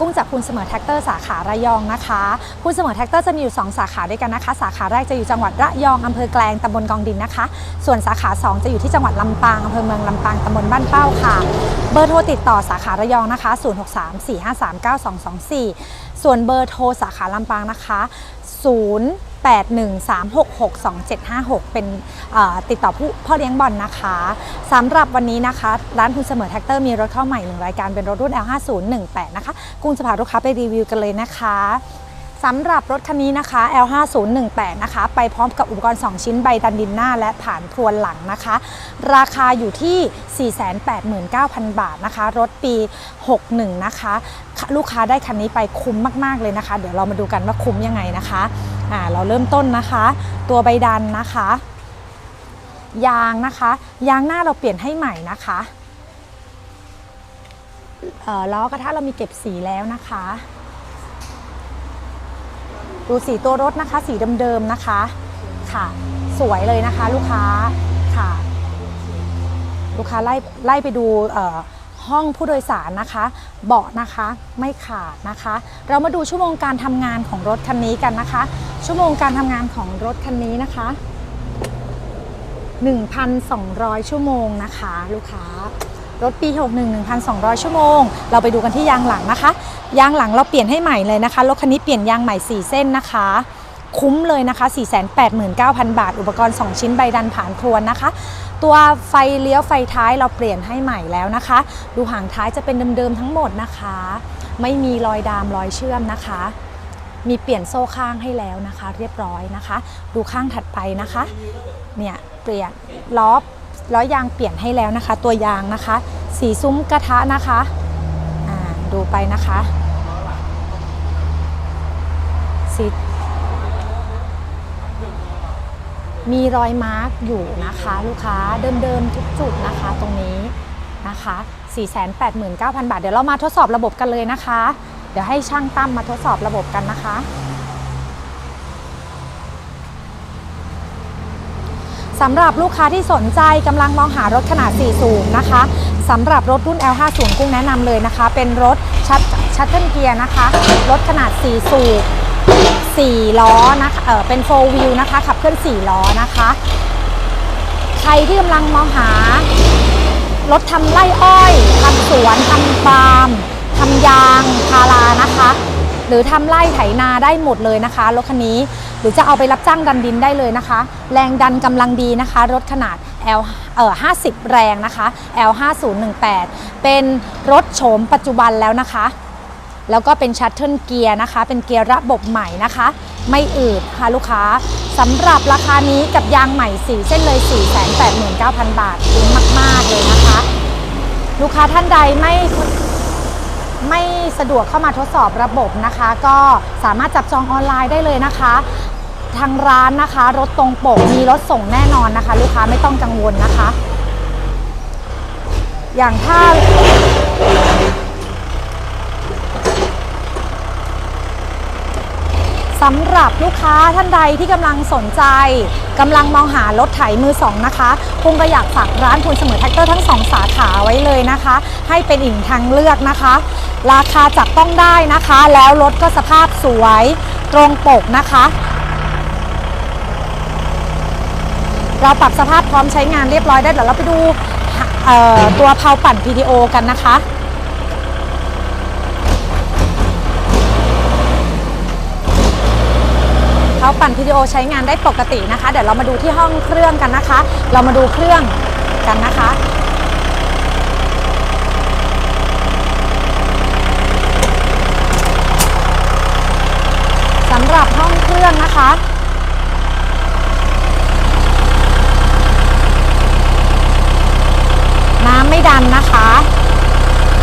กุ้งจากคุณเสมอแท็กเตอร์สาขาระยองนะคะคุณเสมอแท็กเตอร์จะมีอยู่ 2 สาขาด้วยกันนะคะ สาขาแรกจะอยู่จังหวัดระยองอำเภอแกลงตำบลกองดินนะคะ ส่วนสาขา 2 จะอยู่ที่จังหวัดลำปางอำเภอเมืองลำปางตำบลบ้านเป้าค่ะ เบอร์โทรติดต่อสาขาระยองนะคะ 0634539224 ส่วนเบอร์โทรสาขาลำปางนะคะ 0813662756 เป็นเอ่อติดต่อผู้พ่อเลี้ยงบอลนะคะสำหรับวันนี้นะคะ ร้านคุณเสมอแท็กเตอร์มีรถเข้าใหม่หนึ่งรายการเป็นรถรุ่น L5018 นะคะกุ้งจะพาลูกค้าไปรีวิวกันเลยนะคะ สำหรับรถคันนี้นะคะ L5018 นะคะ ไปพร้อมกับอุปกรณ์ 2 ชิ้นใบดันดินหน้า และผ่านทวนหลังนะคะ ราคาอยู่ที่ 489,000 บาทนะคะ รถปี 61 นะคะ ลูกค้าได้คันนี้ไปคุ้มมาก ๆ เลยนะคะ เดี๋ยวเรามาดูกันว่าคุ้มยังไงนะคะอ่าเราเริ่มต้นนะคะ ตัวใบดันนะคะ ยางนะคะ ยางหน้าเราเปลี่ยนให้ใหม่นะคะล้อกระทะเรามีเก็บสีแล้วนะคะ ดูสีตัวรถนะคะ สีเดิมๆนะคะค่ะ สวยเลยนะคะลูกค้าค่ะ ลูกค้าไล่ไล่ไปดูห้องผู้โดยสารนะคะ เบาะนะคะไม่ขาดนะคะ เรามาดูชั่วโมงการทำงานของรถคันนี้กันนะคะ ชั่วโมงการทำงานของรถคันนี้นะคะ 1,200 ชั่วโมงนะคะ ลูกค้า รถปี 61 1,200 ชั่วโมง เราไปดูกันที่ยางหลังนะคะ ยางหลังเราเปลี่ยนให้ใหม่เลยนะคะ รถคันนี้เปลี่ยนยางใหม่ 4 เส้นนะคะ คุ้มเลยนะคะ 489,000 บาท อุปกรณ์ 2 ชิ้นใบดันผ่านทวนนะคะ ตัวไฟเลี้ยวไฟท้ายเราเปลี่ยนให้ใหม่แล้วนะคะ ดูหางท้ายจะเป็นเดิมๆทั้งหมดนะคะ ไม่มีรอยดามรอยเชื่อมนะคะ มีเปลี่ยนโซ่ข้างให้แล้วนะคะ เรียบร้อยนะคะ ดูข้างถัดไปนะคะ เนี่ยเปลี่ยนล้อ ล้อยางเปลี่ยนให้แล้วนะคะ ตัวยางนะคะ สีซุ้มกระทะนะคะดูไปนะคะ สีมีรอยมาร์กอยู่นะคะ ลูกค้าเดิมๆทุกจุดนะคะตรงนี้นะคะ 489,000 บาท เดี๋ยวเรามาทดสอบระบบกันเลยนะคะ เดี๋ยวให้ช่างตั้มมาทดสอบระบบกันนะคะ สำหรับลูกค้าที่สนใจกำลังมองหารถขนาด 4 สูงนะคะสำหรับรถรุ่น L50 กุ้งแนะนำเลยนะคะ เป็นรถชัดชัตเทิลเกียร์นะคะ รถขนาด 4 สูบ4 ล้อนะคะเออเป็น4 wheel นะคะ ขับเคลื่อน 4 ล้อนะคะ ใครที่กำลังมองหารถทำไร่อ้อยทำสวนทำปาล์มทำยางพารานะคะ หรือทำไร่ไถนาได้หมดเลยนะคะรถคันนี้ หรือจะเอาไปรับจ้างดันดินได้เลยนะคะ แรงดันกำลังดีนะคะ รถขนาด L เอ่อ50 แรงนะคะ L 5018เป็นรถโฉมปัจจุบันแล้วนะคะ แล้วก็เป็นชัตเทิลเกียร์นะคะ เป็นเกียร์ระบบใหม่นะคะ ไม่อืดค่ะลูกค้าสำหรับราคานี้กับยางใหม่ 4 เส้นเลย 489,000 บาทคุ้มมาก ๆ เลยนะคะ ลูกค้าท่านใดไม่ ไม่สะดวกเข้ามาทดสอบระบบนะคะ ก็สามารถจับจองออนไลน์ได้เลยนะคะ ทางร้านนะคะ รถตรงปกมีรถส่งแน่นอนนะคะ ลูกค้าไม่ต้องกังวลนะคะ อย่างถ้า สำหรับลูกค้าท่านใดที่กำลังสนใจกำลังมองหารถไถมือสองนะคะคงก็อยากฝากร้านคุณเสมอแท็กเตอร์ทั้งสองสาขาไว้เลยนะคะ ให้เป็นอีกทางเลือกนะคะ ราคาจับต้องได้นะคะ แล้วรถก็สภาพสวยตรงปกนะคะ เราปรับสภาพพร้อมใช้งานเรียบร้อยได้เดี๋ยวเราไปดูตัวเพาปั่น PDO กันนะคะ เขา ปั่นวิดีโอใช้งานได้ปกตินะคะ เดี๋ยวเรามาดูที่ห้องเครื่องกันนะคะ เรามาดูเครื่องกันนะคะสำหรับห้องเครื่องนะคะน้ำไม่ดันนะคะ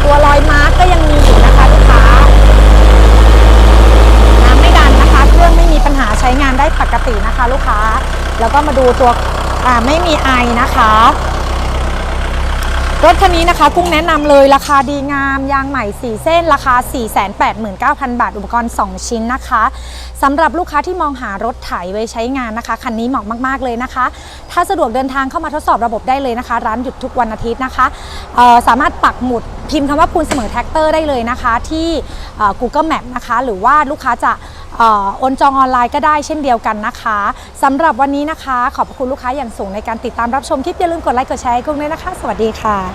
ตัวรอยมาร์กก็ยังมีอยู่นะคะลูกค้า น้ำไม่ดันนะคะ เครื่องไม่มีปัญหาใช้ง นได้ปกตินะคะ ลูกค้า แล้วก็มาดูตัวไม่มีไอนะคะ รถคันนี้นะคะกุ้งแนะนำเลยราคาดีงาม ยางใหม่ 4 เส้น ราคา 489,000 บาท อุปกรณ์ 2 ชิ้นนะคะสำหรับลูกค้าที่มองหารถไถไว้ใช้งานนะคะ คันนี้เหมาะมาก ๆ เลยนะคะ ถ้าสะดวกเดินทางเข้ามาทดสอบระบบได้เลยนะคะ ร้านหยุดทุกวันอาทิตย์นะคะสามารถปักหมุดพิมพ์คำว่าพูนเสมอแท็กเตอร์ได้เลยนะคะ ที่ Google Map นะคะ หรือว่าลูกค้าจะออโอนจองออนไลน์ก็ได้เช่นเดียวกันนะคะสำหรับวันนี้นะคะ ขอบคุณลูกค้าอย่างสูงในการติดตามรับชมคลิปอย่าลืมกดไลค์กดแชร์ให้กุ้งด้วยนะคะ สวัสดีค่ะ